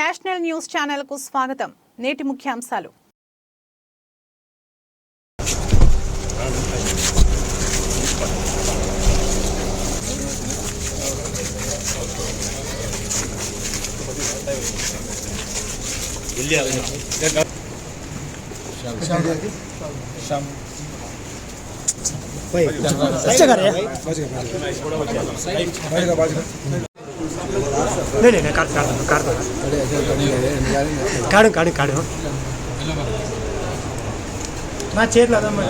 National news ఛానల్కు స్వాగతం. నేటి ముఖ్యాంశాలు. नहीं नहीं काट काट दो काट दो काढू काढू काढू నా చేతిలో అదమ్మా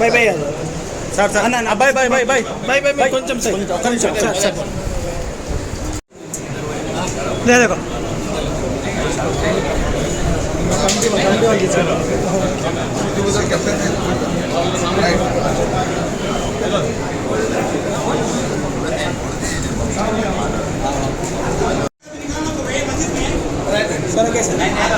బై బై సార్ సార్ అన్న bye bye bye bye bye bye bye కొంచెం సార్ ఒక్క నిమిషం సార్ సార్ లేదేకో సరే సార్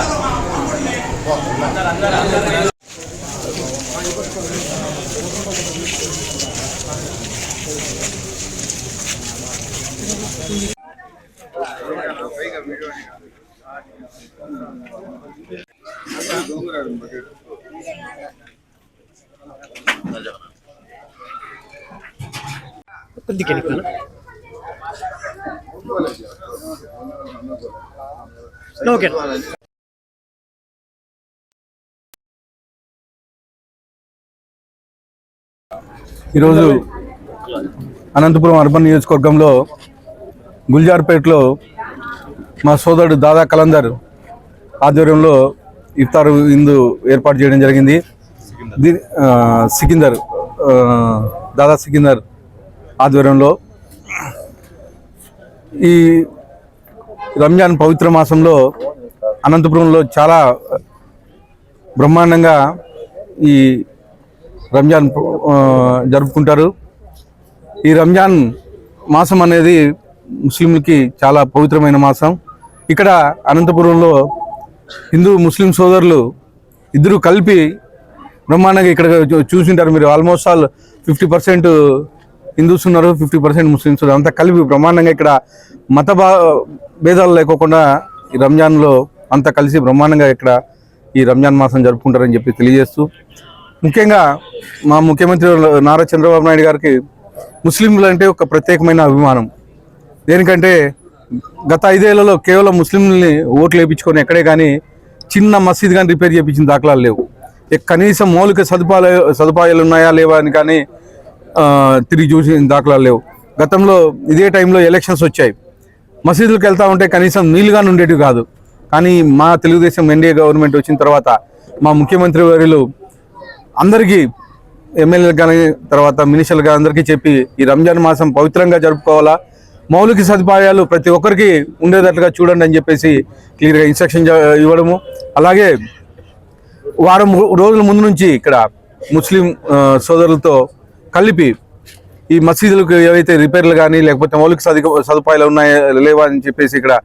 కొద్దిగా ఓకే ఈరోజు అనంతపురం అర్బన్ నియోజకవర్గంలో గుల్జార్పేటలో మా సోదరుడు దాదా కలందర్ ఆధ్వర్యంలో ఇఫ్తార్ ఇందు ఏర్పాటు చేయడం జరిగింది. సికిందర్ దాదా సికిందర్ ఆధ్వర్యంలో ఈ రంజాన్ పవిత్ర మాసంలో అనంతపురంలో చాలా బ్రహ్మాండంగా ఈ రంజాన్ జరుపుకుంటారు. ఈ రంజాన్ మాసం అనేది ముస్లింలకి చాలా పవిత్రమైన మాసం. ఇక్కడ అనంతపురంలో హిందూ ముస్లిం సోదరులు ఇద్దరు కలిపి బ్రహ్మాండంగా ఇక్కడ చూ- చూసింటారు. మీరు almost all fifty percent Hindus ఉన్నారు ఫిఫ్టీ పర్సెంట్ ముస్లిమ్స్ ఉన్నారు. అంతా కలిపి బ్రహ్మాండంగా ఇక్కడ మత భా భేదాలు లేకోకుండా ఈ రంజాన్లో అంతా కలిసి బ్రహ్మాండంగా ఇక్కడ ఈ రంజాన్ మాసం జరుపుకుంటారని చెప్పి తెలియజేస్తూ ముఖ్యంగా మా ముఖ్యమంత్రి నారా చంద్రబాబు నాయుడు గారికి ముస్లింలు అంటే ఒక ప్రత్యేకమైన అభిమానం. దేనికంటే గత ఐదేళ్ళలో కేవలం ముస్లింలని ఓట్లు వేయించుకొని ఎక్కడే కానీ చిన్న మసీద్ కానీ రిపేర్ చేయించిన దాఖలాలు లేవు. కనీసం మౌలిక సదుపాయాలు సదుపాయాలు ఉన్నాయా లేవా అని కానీ తిరిగి చూసిన దాఖలాలు లేవు. గతంలో ఇదే టైంలో ఎలక్షన్స్ వచ్చాయి. మసీదులకు వెళ్తా ఉంటే కనీసం నీళ్ళుగానే ఉండేటివి కాదు. కానీ మా తెలుగుదేశం ఎన్డీఏ గవర్నమెంట్ వచ్చిన తర్వాత మా ముఖ్యమంత్రి వారిలు అందరికీ ఎమ్మెల్యేలకు కానీ తర్వాత మినిస్టర్లు కానీ అందరికీ చెప్పి ఈ రంజాన్ మాసం పవిత్రంగా జరుపుకోవాలా? మౌలిక సదుపాయాలు ప్రతి ఒక్కరికి ఉండేటట్లుగా చూడండి అని చెప్పేసి క్లియర్గా ఇన్స్ట్రక్షన్ ఇవ్వడము. అలాగే వారం రోజుల ముందు నుంచి ఇక్కడ ముస్లిం సోదరులతో కలిపి ఈ మసీదులకు ఏవైతే రిపేర్లు కానీ లేకపోతే మౌలిక సదు సదుపాయాలు ఉన్నాయా లేవా అని చెప్పేసి ఇక్కడ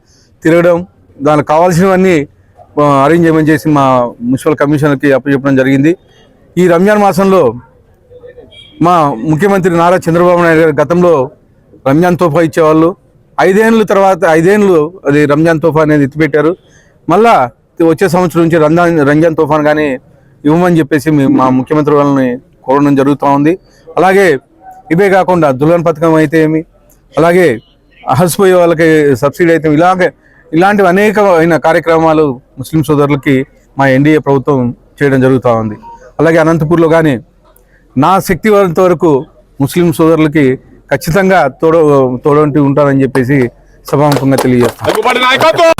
తిరగడం దానికి కావాల్సినవన్నీ అరేంజ్ చేయమని చేసి మా మున్సిపల్ కమిషనర్కి అప్పచెప్పడం జరిగింది. ఈ రంజాన్ మాసంలో మా ముఖ్యమంత్రి నారా చంద్రబాబు నాయుడు గారు గతంలో రంజాన్ తోఫా ఇచ్చేవాళ్ళు. ఐదేళ్ళ తర్వాత ఐదేళ్ళు అది రంజాన్ తోఫా అనేది ఎత్తిపెట్టారు. మళ్ళా వచ్చే సంవత్సరం నుంచి రంజాన్ రంజాన్ తుఫాన్ కానీ ఇవ్వమని చెప్పేసి మా ముఖ్యమంత్రి వాళ్ళని కోరడం జరుగుతూ ఉంది. అలాగే ఇవే కాకుండా దుల్హన్ పథకం అయితే ఏమి అలాగే అహస్పోయే వాళ్ళకి సబ్సిడీ అయితే ఇలాగే ఇలాంటివి అనేకమైన కార్యక్రమాలు ముస్లిం సోదరులకి మా ఎన్డీఏ ప్రభుత్వం చేయడం జరుగుతూ ఉంది. అలాగే అనంతపూర్లో కానీ నా శక్తి వంత వరకు ముస్లిం సోదరులకి ఖచ్చితంగా తోడు తోడంటి ఉంటారని చెప్పేసి సభాముఖంగా తెలియజేస్తాను